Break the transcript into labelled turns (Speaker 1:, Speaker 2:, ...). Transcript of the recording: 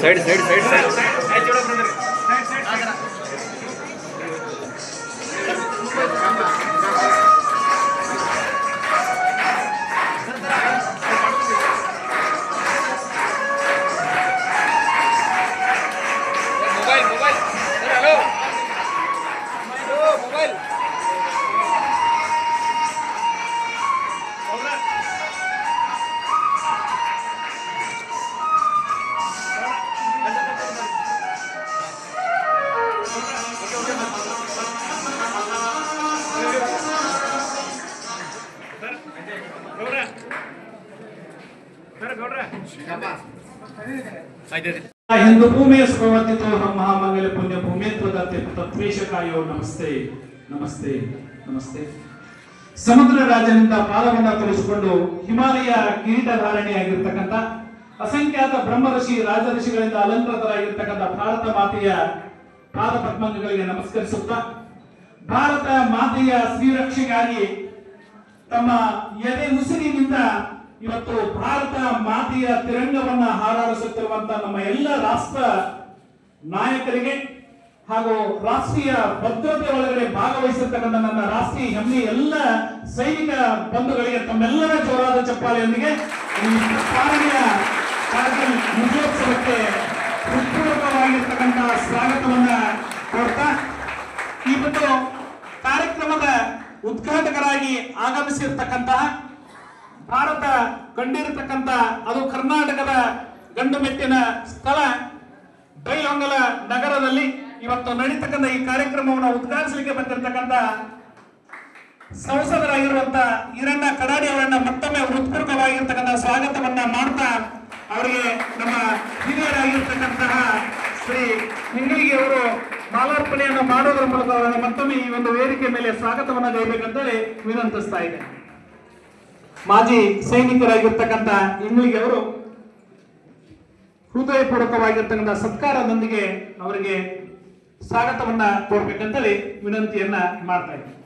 Speaker 1: certo, certo, certo, certo.
Speaker 2: Hindu ಭೂಮಿಯ ನಮ್ಮ ಮಹಾಮಂಗಲ ಪುಣ್ಯ ಭೂಮಿತ್ವದ ತತ್ವೇಶಕಾಯೋ ನಮಸ್ತೆ. ನಮಸ್ತೆ. ನಮಸ್ತೆ. ಸಮುದ್ರ ರಾಜನಿಂದ ಪಾದವನ್ನ ತೋರಿಸಿಕೊಂಡು ಹಿಮಾಲಯ ಕಿರೀಟಧಾರಣೆಯಾಗಿರ್ತಕ್ಕಂಥ ಅಸಂಖ್ಯಾತ ಬ್ರಹ್ಮಋಷಿ ರಾಜಋಷಿಗಳಿಂದ ಅಲಂಕೃತರಾಗಿರ್ತಕ್ಕಂಥ ಭಾರತ ಮಾತೆಯ ಪಾದ ಪದ್ಮಗಳಿಗೆ ನಮಸ್ಕರಿಸುತ್ತಾ ಭಾರತ ಮಾತೆಯ ಶ್ರೀರಕ್ಷೆಗಾಗಿ ತಮ್ಮ ಎದೆ ಉಸಿರಿನಿಂದ ಇವತ್ತು ಭಾರತ ಮಾತೆಯ ತಿರಂಗವನ್ನ ಹಾರಾಡಿಸುತ್ತಿರುವಂತಹ ನಮ್ಮ ಎಲ್ಲ ರಾಷ್ಟ್ರ ನಾಯಕರಿಗೆ ಹಾಗೂ ರಾಷ್ಟ್ರೀಯ ಭದ್ರತೆ ಒಳಗಡೆ ಭಾಗವಹಿಸಿರ್ತಕ್ಕಂಥ ನನ್ನ ರಾಷ್ಟ್ರೀಯ ಹೆಮ್ಮೆ ಎಲ್ಲ ಸೈನಿಕ ಬಂಧುಗಳಿಗೆ, ತಮ್ಮೆಲ್ಲರ ಜೋರಾದ ಚಪ್ಪಾಳೆಯೊಂದಿಗೆ ಈ ಪಾಲನೆಯ ಕಾರ್ಗಿಲ್ ವಿಜಯೋತ್ಸವಕ್ಕೆ ಹೃತ್ಪೂರ್ವಕವಾಗಿರ್ತಕ್ಕಂಥ ಸ್ವಾಗತವನ್ನ ಕೊಡ್ತಾ ಇವತ್ತು ಕಾರ್ಯಕ್ರಮದ ಉದ್ಘಾಟಕರಾಗಿ ಆಗಮಿಸಿರ್ತಕ್ಕಂತಹ ಭಾರತ ಕಂಡಿರತಕ್ಕಂತ ಅದು ಕರ್ನಾಟಕದ ಗಂಡು ಮೆಟ್ಟಿನ ಸ್ಥಳ ಬೈಲೊಂಗಲ ನಗರದಲ್ಲಿ ಇವತ್ತು ನಡೀತಕ್ಕಂಥ ಈ ಕಾರ್ಯಕ್ರಮವನ್ನು ಉದ್ಘಾಟಿಸಲಿಕ್ಕೆ ಬಂದಿರತಕ್ಕಂತ ಸಂಸದರಾಗಿರುವಂತ ಈರಣ್ಣ ಕಡಾಡಿ ಅವರನ್ನ ಮತ್ತೊಮ್ಮೆ ಉತ್ಕೃತವಾಗಿರ್ತಕ್ಕಂಥ ಸ್ವಾಗತವನ್ನ ಮಾಡ್ತಾ ಅವರಿಗೆ ನಮ್ಮ ಹಿರಿಯರಾಗಿರ್ತಕ್ಕಂತಹ ಶ್ರೀ ಹಿಂಗಳಿಗೆ ಅವರು ಮಾಲಾರ್ಪಣೆಯನ್ನು ಮಾಡೋದ್ರ ಮೂಲಕ ಅವರನ್ನು ಮತ್ತೊಮ್ಮೆ ಈ ಒಂದು ವೇದಿಕೆ ಮೇಲೆ ಸ್ವಾಗತವನ್ನ ಗೈಬೇಕಂತೇಳಿ ವಿನಂತಿಸ್ತಾ ಇದ್ದೇನೆ. ಮಾಜಿ ಸೈನಿಕರಾಗಿರ್ತಕ್ಕಂಥ ಇಂಗ್ಳಿಗೆ ಅವರು ಹೃದಯಪೂರ್ವಕವಾಗಿರ್ತಕ್ಕಂಥ ಸತ್ಕಾರದೊಂದಿಗೆ ಅವರಿಗೆ ಸ್ವಾಗತವನ್ನ ಕೊಡ್ಬೇಕಂತೇಳಿ ವಿನಂತಿಯನ್ನ ಮಾಡ್ತಾ ಇದ್ದೀನಿ.